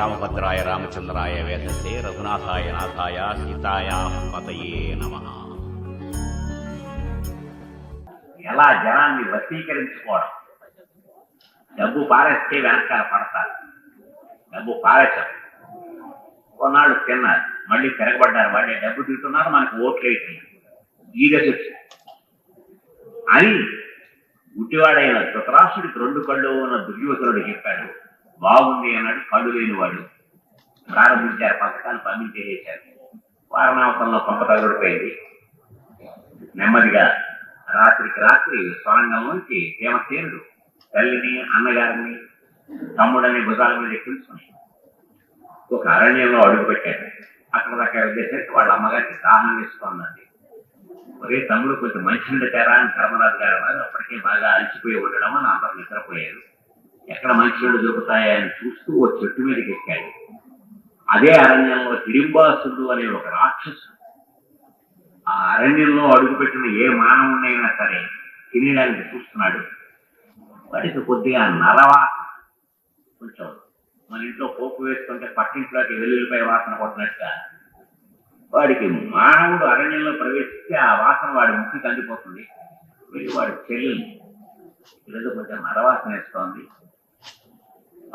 రామభద్రాయ రామచంద్రాయ వేదసే రఘునాథాయ నాథాయ సీతాయ పతయే నమ. ఎలా జనాన్ని వశీకరించుకోవడం? డబ్బు పారేస్తే వెనకాల పడతారు. డబ్బు పారేశారు. కొన్నాళ్ళు తిన్నారు. మళ్ళీ తిరగబడ్డారు. వాళ్ళే డబ్బు తింటున్నారు. మనకు ఓట్లు వేయట్లేదు ఈ దశ అని గుడ్డివాడైన ధృతరాష్ట్రుడికి రెండు కళ్ళు ఉన్న దుర్యోధనుడు చెప్పాడు. బాగుంది అన్నాడు కళ్ళు లేనివాడు ప్రారంభించారు పథకాలు పంపించేసేశారు వారణావతంలో పంప తగలడిపోయింది. నెమ్మదిగా రాత్రికి రాత్రి సొరంగంలోంచి భీమసేనుడు తల్లిని అన్నగారిని తమ్ముడని భుజాల మీద ఎక్కించుకుని ఒక అరణ్యంలో అడుగుపెట్టాడు. అక్కడ దాకా వెళ్ళేసరికి వాళ్ళ అమ్మగారికి దాహం వేసుకుందండి ఒరే తమ్ముడు కొంచెం మంచినీళ్ళు తేరా అని ధర్మరాజు గారు అన్నారు. అప్పటికే బాగా అలసిపోయి ఉండడం అని అందరూ నిద్రపోయారు. ఎక్కడ మంచినీళ్ళు దొరుకుతాయని చూస్తూ ఓ చెట్టు మీదకి ఎక్కాడు. అదే అరణ్యంలో హిడింబాసుడు అనే ఒక రాక్షసుడు. ఆ అరణ్యంలో అడుగుపెట్టిన ఏ మానవుడైనా సరే తినేయడానికి చూస్తున్నాడు. వాటికి కొద్దిగా నరవా కొంచెం. మన ఇంట్లో పోపు వేసుకుంటే పక్కింట్లోకి వెల్లుల్లిపై వాసన కొట్టినట్టుగా. వాడికి మానవుడు అరణ్యంలో ప్రవేశిస్తే ఆ వాసన వాడి ముక్కి కందిపోతుంది వెళ్ళి వాడి చెల్లెలు ఈరోజు కొంచెం నరవాసన వేస్తోంది.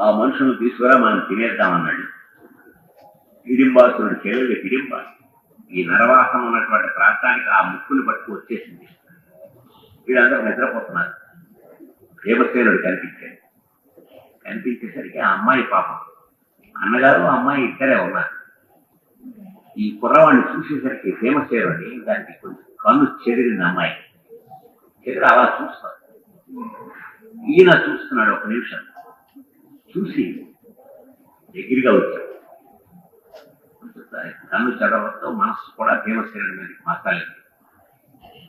ఆ మనుషులు తీసుకురా మనం తినేద్దామన్నాడు. హిడింబాసురుడు చెల్లెలు హిడింబాసు ఈ నరవాసం ఉన్నటువంటి ప్రాంతానికి ఆ ముక్కును పట్టుకు వచ్చేసింది. వీళ్ళందరూ నిద్రపోతున్నారు. దేవసేనుడు కనిపించాడు. కనిపించేసరికి ఆ అమ్మాయి పాపం. అన్నగారు అమ్మాయి ఇద్దరే ఉన్నారు. ఈ కుర్రవాడిని చూసేసరికి దేవసేనుడి దానికి కొంచెం కన్ను చెదిరింది అమ్మాయి. చెదిరి అలా చూస్తాడు. ఈయన చూస్తున్నాడు ఒక నిమిషం. చూసి దగ్గరగా వచ్చాడు. తను చదవడంతో మనసు కూడా భీమసేనుడి మీదకి మాట్లాడలేదు.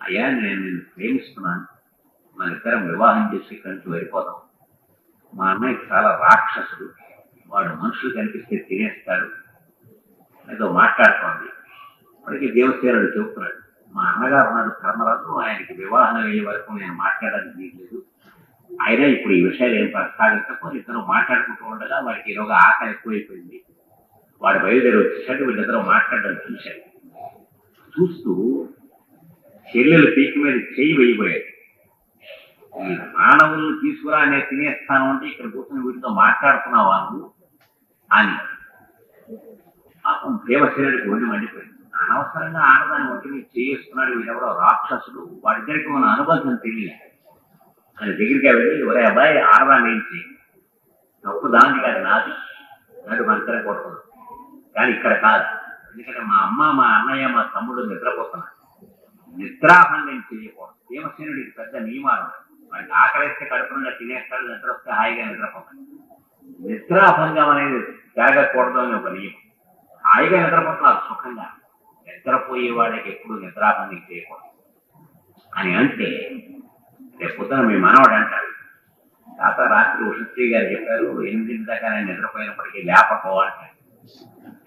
అయ్యా నేను నిన్ను ప్రేమిస్తున్నాను. మన ఇద్దరం వివాహం చేసి కంటూ వెళ్ళిపోదాం మా అన్నయ్య చాలా రాక్షసుడు. వాడు మనుషులు కనిపిస్తే తినేస్తాడు ఏదో మాట్లాడుతోంది. వాడికి దేవసేనుడు చెబుతున్నాడు మా అన్నగారు ఉన్నాడు ధర్మరాజు ఆయనకి వివాహం అయ్యే వరకు నేను మాట్లాడడానికి వీల్లేదు. అయినా ఇప్పుడు ఈ విషయాలు ఏం ప్రస్తావించకపోతే ఇద్దరు మాట్లాడుకుంటూ ఉండగా వాడికి ఈరోజు ఆకలి ఎక్కువైపోయింది. వాడు బయలుదేరి వచ్చేసరికి వీళ్ళిద్దరూ మాట్లాడడం చూశాడు చూస్తూ చెల్లెలు పీకి మీద చెయ్యి వేయబోయాడు ఈ మానవులు తీసుకురా అనే తినేస్తాను అంటే ఇక్కడ కూర్చొని వీటితో మాట్లాడుతున్నావా నువ్వు అని. పాపం దేవసేనుడికి ఒండి మండిపోయింది. అనవసరంగా ఆడదాన్ని ఒంటి మీద చేయిస్తున్నాడు వీడెవడో రాక్షసుడు. వాడిద్దరికి మన అనుబంధం తెలియదు? అని దగ్గరికి వెళ్ళి ఒరే అబ్బాయి ఆడవా ఏం తప్పు దానికి కాదు నాది. నాడు మన ఇద్దరం కానీ ఇక్కడ కాదు. ఎందుకంటే మా అమ్మ మా అన్నయ్య మా తమ్ముడు నిద్రపోతున్నారు. నిద్రాభంగం చేయకూడదు. భీమసేనుడికి పెద్ద నియమాలు వాడికి ఆకలిస్తే కడుపునుండా తినేస్తాడు నిద్ర వస్తే హాయిగా నిద్రపోతాడు. నిద్రాభంగం అనేది జరగకూడదు అని ఒక నియమం. హాయిగా నిద్రపోతున్నారు సుఖంగా. నిద్రపోయేవాడికి ఎప్పుడు నిద్రాభంగం చేయకూడదు. అని అంటే పొద్దున మీ మనవడు అంటారు తాత రాత్రి ఉషశ్రీ గారు చెప్పారు ఎనిమిది దాకా నేను నిద్రపోయినప్పటికీ లేపకో అంటాడు.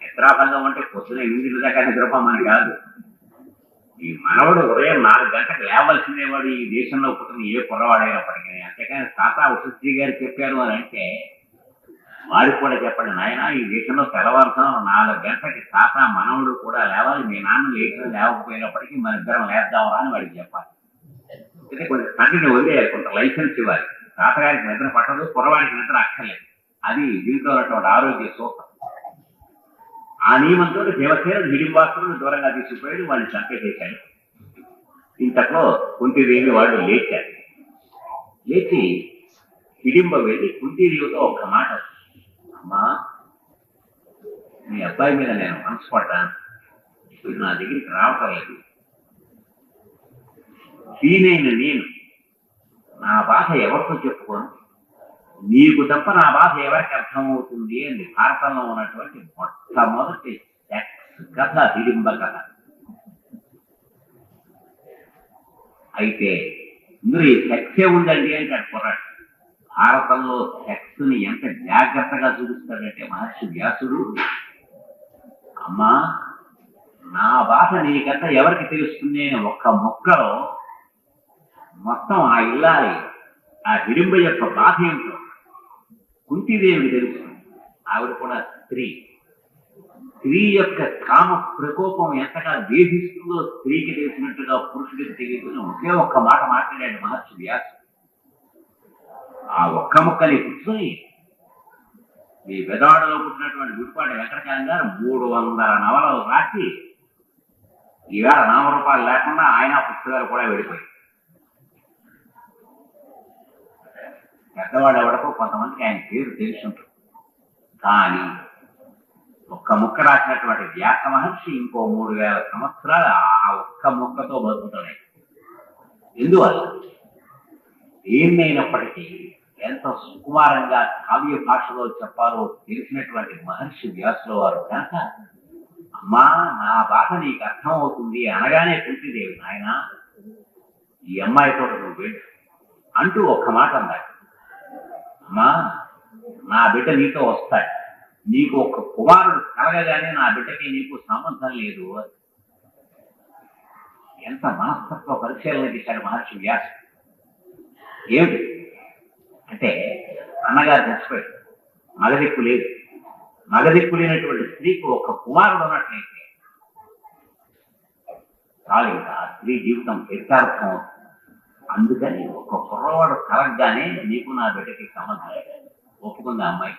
నిద్రాభంగం అంటే పొద్దున ఎనిమిది దాకా నిద్రపోమని కాదు. ఈ మనవడు ఉదయం నాలుగు గంటలకు లేవలసిందే వాడు ఈ దేశంలో పుట్టిన ఏ కుర్రవాడైనప్పటికీ. అంతేకాని తాత ఉషశ్రీ గారు చెప్పారు అని అంటే వాడికి కూడా చెప్పండి నాయన ఈ దేశంలో తెల్లవారుతాం నాలుగు గంటలకి తాత మనవడు కూడా లేవాలి. మీ నాన్న లేచిన లేవకపోయినప్పటికీ మన ఇద్దరం లేద్దామా అని వాడికి చెప్పాలి. అంటే కొంచెం తండ్రిని వదిలేయాలి కొంత లైసెన్స్ ఇవ్వాలి. తాతగారికి నిద్ర పట్టదు కుర్రవాడికి నిద్ర అక్కర్లేదు. అది దీంట్లో ఉన్నటువంటి ఆరోగ్య సూత్రం. ఆ నియమంతో దేవసేన హిడింబాసులను దూరంగా తీసుకుపోయాడు వాడిని చంపేసేశాడు ఇంతట్లో కుంతిదేవి వాళ్ళు లేచారు. లేచి హిడింబ వెళ్ళి కుంతిదేవితో ఒక మాట అమ్మా మీ అబ్బాయి మీద నేను మనసు పడ్డాను. ఇప్పుడు నా దగ్గరికి రావటం లేదు. దీనైన నేను. నా బాధ ఎవరితో చెప్పుకోను? నీకు తప్ప నా బాధ ఎవరికి అర్థమవుతుంది అని భారతంలో ఉన్నటువంటి మొట్టమొదటి సెక్స్ కథ దిడింబ కథ. అయితే ఇందులో ఈ సెక్సే ఉందండి అని అనుకున్నాడు భారతంలో సెక్స్ని ఎంత జాగ్రత్తగా చూపిస్తాడంటే మహర్షి వ్యాసుడు అమ్మా నా బాధ నీకంతా ఎవరికి తెలుస్తుంది? అని ఒక్క మొక్కలో మొత్తం ఆ ఇల్లాలి ఆ హిడింబ యొక్క బాధ ఏంటో కుంతిదేవి తెలుసు ఆవిడ కూడా స్త్రీ. స్త్రీ యొక్క కామ ప్రకోపం ఎంతగా వేధిస్తుందో స్త్రీకి తెలిసినట్టుగా పురుషుడికి తెలియదు ఒకే ఒక్క మాట మాట్లాడాడు మహర్షి వ్యాసు. ఆ ఒక్క ముక్కని కూర్చొని ఈ వెదాడలో పుట్టినటువంటి గుడిపాటి వెంకటచారి గారు మూడు వందల నవలలు రాసి ఈవేళ నామరూపాలు లేకుండా ఆయన పుస్తకాలు కూడా వెళ్ళిపోయాయి. పెద్దవాడు ఎవడకో కొంతమందికి ఆయన పేరు తెలిసి ఉంటుంది కానీ ఒక్క ముక్క రాసినటువంటి వ్యాస మహర్షి ఇంకో మూడు వేల సంవత్సరాలు ఆ ఒక్క ముక్కతో బతుకుతున్నాయి ఎందువల్ల? ఏమైనప్పటికీ ఎంత సుకుమారంగా కావ్య భాషలో చెప్పాలో తెలిసినటువంటి మహర్షి వ్యాసుల వారు కనుక అమ్మా నా బాధ నీకు అర్థమవుతుంది అనగానే కుంతిదేవి నాయన ఈ అమ్మాయితో నువ్వు వెళ్ళు అంటూ ఒక్క మాట అన్నాడు అమ్మా నా బిడ్డ నీతో వస్తాయి. నీకు ఒక కుమారుడు కలగగానే నా బిడ్డకి నీకు సంబంధం లేదు ఎంత మనస్తత్వ పరిశీలన చేశాడు మహర్షి వ్యాస్. ఏమిటి? అంటే అన్నగారు చచ్చిపోయాడు మగదిక్కు లేదు. మగదిక్కు లేనటువంటి స్త్రీకి ఒక కుమారుడు ఉన్నట్లయితే చాలు ఇంకా ఆ స్త్రీ జీవితం చరితార్థం అవుతుంది. అందుకని ఒక కుర్రవాడు కలగగానే నీకు నా బిడ్డకి సంబంధం లేదు. ఒప్పుకుంది ఆ అమ్మాయి.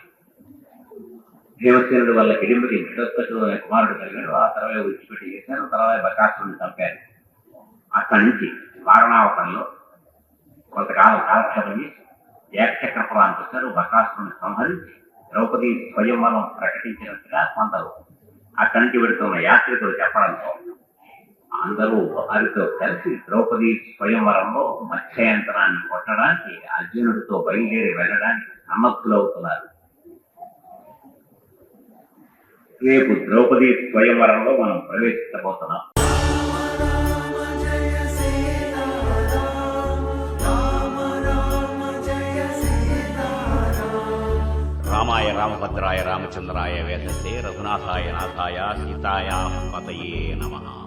దేవసేనుడు వల్ల హిడింపుకి ఘటోత్కచుడు అనే కుమారుడు కలిగాడు. ఆ తర్వాత విడిచిపెట్టి చేశారు. తర్వాత బకాసుని చంపారు. అక్కడి నుంచి వారణావకంలో కొంతకాలం కాలక్షేపం చేసి ఏకచక్రపురానికి వచ్చారు. బకాసుని సంహరించి ద్రౌపది స్వయంవరం ప్రకటించినట్టుగా కొందరు అక్కడి నుంచి పెడుతున్న యాత్రికులు చెప్పడంతో అందరూ వారితో కలిసి ద్రౌపది స్వయంవరంలో మత్స్యంతరాన్ని కొట్టడానికి అర్జునుడితో బయలుదేరి వెళ్ళడానికి సమర్థులవుతున్నారు రేపు ద్రౌపది స్వయంవరంలో మనం ప్రవేశించబోతున్నాం. రామాయ రామభద్రాయ రామచంద్రాయ వేదసే రఘునాథాయ నాథాయ సీతాయా పతయే నమః.